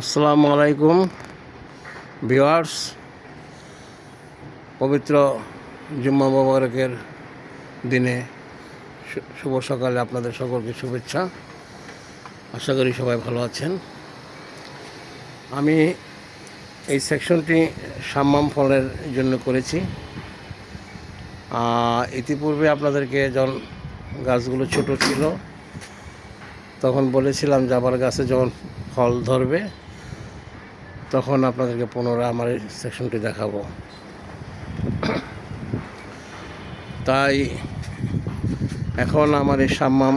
আসসালামু আলাইকুম ভিওয়ার্স পবিত্র জুম্মা মোবারকের দিনে শুভ সকালে আপনাদের সকলকে শুভেচ্ছা। আশা করি সবাই ভালো আছেন। আমি এই সেকশনটি সাম্মাম ফলের জন্য করেছি। ইতিপূর্বে আপনাদেরকে যখন গাছগুলো ছোট ছিল, তখন বলেছিলাম যে আবার গাছে যখন ফল ধরবে তখন আপনাদেরকে পুনরায় আমার এই সেকশনটি দেখাবো। তাই এখন আমার এই সাম্মাম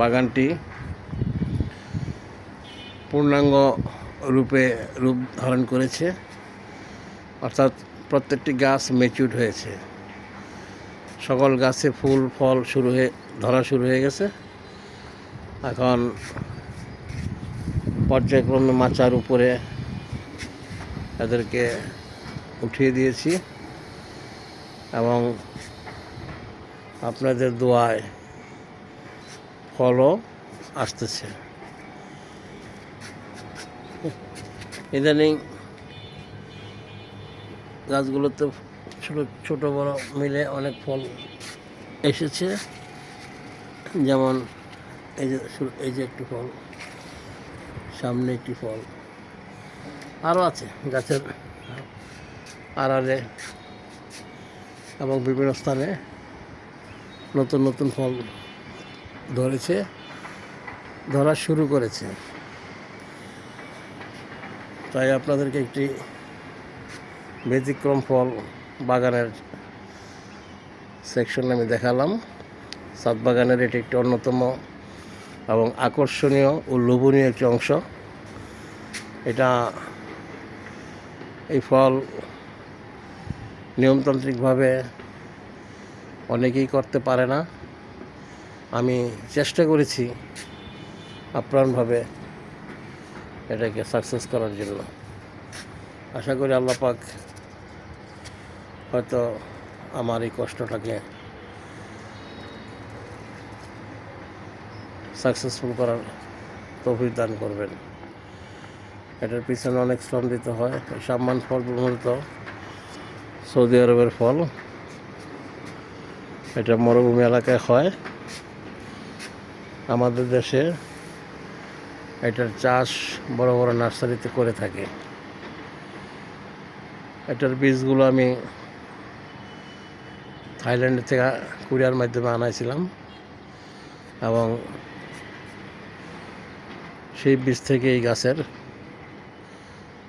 বাগানটি পূর্ণাঙ্গ রূপে রূপ ধারণ করেছে। অর্থাৎ প্রত্যেকটি গাছ মেচিউড হয়েছে। সকল গাছে ফুল, ফল শুরু হয়ে, ধরা শুরু হয়ে গেছে। এখন পর্যায়ক্রমে মাচার উপরে তাদেরকে উঠিয়ে দিয়েছি এবং আপনাদের দোয়ায় ফলও আসতেছে। ইদানিং গাছগুলোতে ছোটো, ছোট, বড় মিলে অনেক ফল এসেছে। যেমন এই যে এই যে একটি ফল, সামনে একটি ফল। আরও আছে গাছের আড়ালে এবং বিভিন্ন স্থানে নতুন নতুন ফল ধরেছে, ধরা শুরু করেছে। তাই আপনাদেরকে একটি ব্যতিক্রম ফল বাগানের সেকশন আমি দেখালাম। সাত বাগানের এটি একটি অন্যতম এবং আকর্ষণীয় ও লোভনীয় একটি অংশ। এটা এই ফল নিয়মতান্ত্রিকভাবে অনেকেই করতে পারে না। আমি চেষ্টা করেছি আপ্রাণভাবে এটাকে সাকসেস করার জন্য। আশা করি আল্লাহ পাক হয়তো আমার এই কষ্টটাকে সাকসেসফুল করার তৌফিক দান করবেন। এটার পিছনে অনেক শ্রম দিতে হয়, সম্মান ফল মূলত সৌদি আরবের ফল। এটা মরুভূমি এলাকায় হয়। আমাদের দেশে এটার চাষ বড় বড় নার্সারিতে করে থাকে। এটার বীজগুলো আমি থাইল্যান্ড থেকে কুরিয়ার মাধ্যমে আনাইছিলাম এবং সেই বীজ থেকে এই গাছের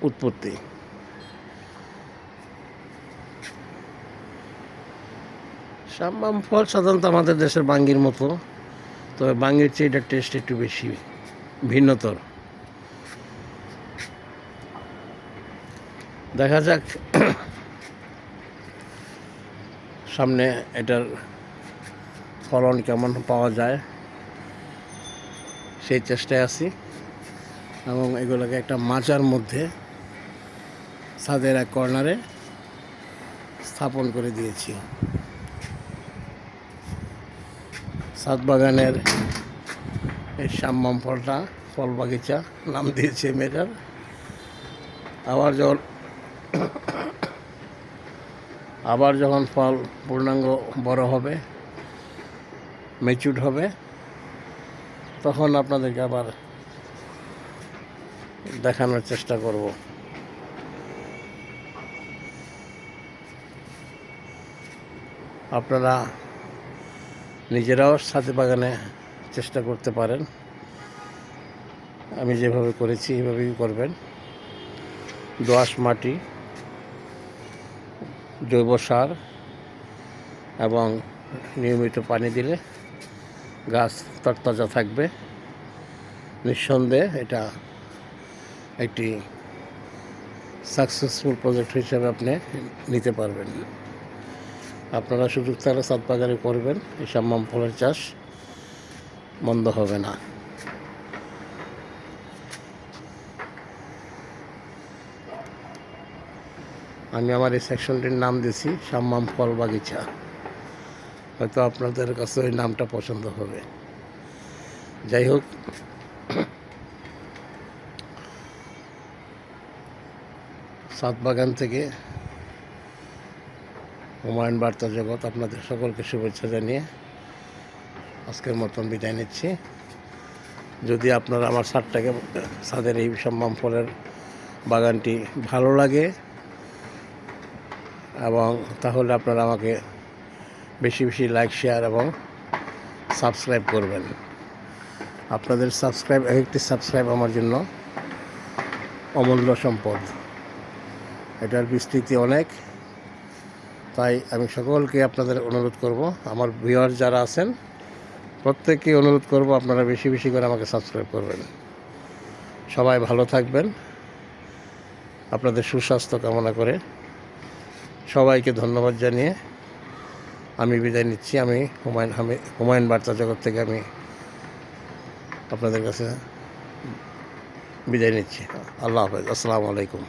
উৎপত্তি। সাম্বাম ফল সাধারণত আমাদের দেশের বাঙ্গির মতো, তবে বাঙ্গির চেয়ে এটার টেস্ট একটু বেশি, ভিন্নতর। দেখা যাক, সামনে এটার ফলন কেমন পাওয়া যায়। সেই চেষ্টায় আছি, এবং এগুলোকে একটা মাচার মধ্যে ছাদের এক কর্নারে স্থাপন করে দিয়েছি। সাত বাগানের এই সাম্মাম ফলটা, ফল বাগিচা নাম দিয়েছে মেয়েটার। আবার যখন আবার যখন ফল পূর্ণাঙ্গ বড় হবে মেচুড হবে, তখন আপনাদেরকে আবার দেখানোর চেষ্টা করব। আপনারা নিজেরাও সাথে বাগানে চেষ্টা করতে পারেন। আমি যেভাবে করেছি, এভাবেই করবেন। দোআঁশ মাটি, জৈব সার এবং নিয়মিত পানি দিলে গাছ তরতাজা থাকবে। নিঃসন্দেহে এটা একটি সাকসেসফুল প্রজেক্ট হিসেবে আপনি নিতে পারবেন। আপনারা সুযোগ থাকলে সাত বাগানে করবেন। এই সাম্মাম ফলের চাষ মন্দ হবে না। আমি আমার এই সেকশনটির নাম দিছি সাম্মাম ফল বাগিচা। হয়তো আপনাদের কাছে ওই নামটা পছন্দ হবে। যাই হোক সাত বাগান থেকে হুমায়ুন বার্তা জগৎ, আপনাদের সকলকে শুভেচ্ছা জানিয়ে আজকের মতন বিদায় নিচ্ছি। যদি আপনারা আমার ছাদটাকে ছাদের এই সম্মান ফলের বাগানটি ভালো লাগে এবং তাহলে আপনারা আমাকে বেশি বেশি লাইক শেয়ার এবং সাবস্ক্রাইব করবেন। আপনাদের সাবস্ক্রাইব এক একটি সাবস্ক্রাইব আমার জন্য অমূল্য সম্পদ। এটার বিস্তৃতি অনেক। তাই আমি সকলকে আপনাদের অনুরোধ করব, আমার ভিউয়ার যারা আছেন, প্রত্যেককে অনুরোধ করব আপনারা বেশি বেশি করে আমাকে সাবস্ক্রাইব করবেন। সবাই ভালো থাকবেন, আপনাদের সুস্বাস্থ্য কামনা করে সবাইকে ধন্যবাদ জানিয়ে আমি বিদায় নিচ্ছি। আমি হুমায়ুন হামি হুমায়ুন বার্তা জগৎ থেকে আমি আপনাদের কাছে বিদায় নিচ্ছি। আল্লাহ হাফেজ। আসসালামু আলাইকুম।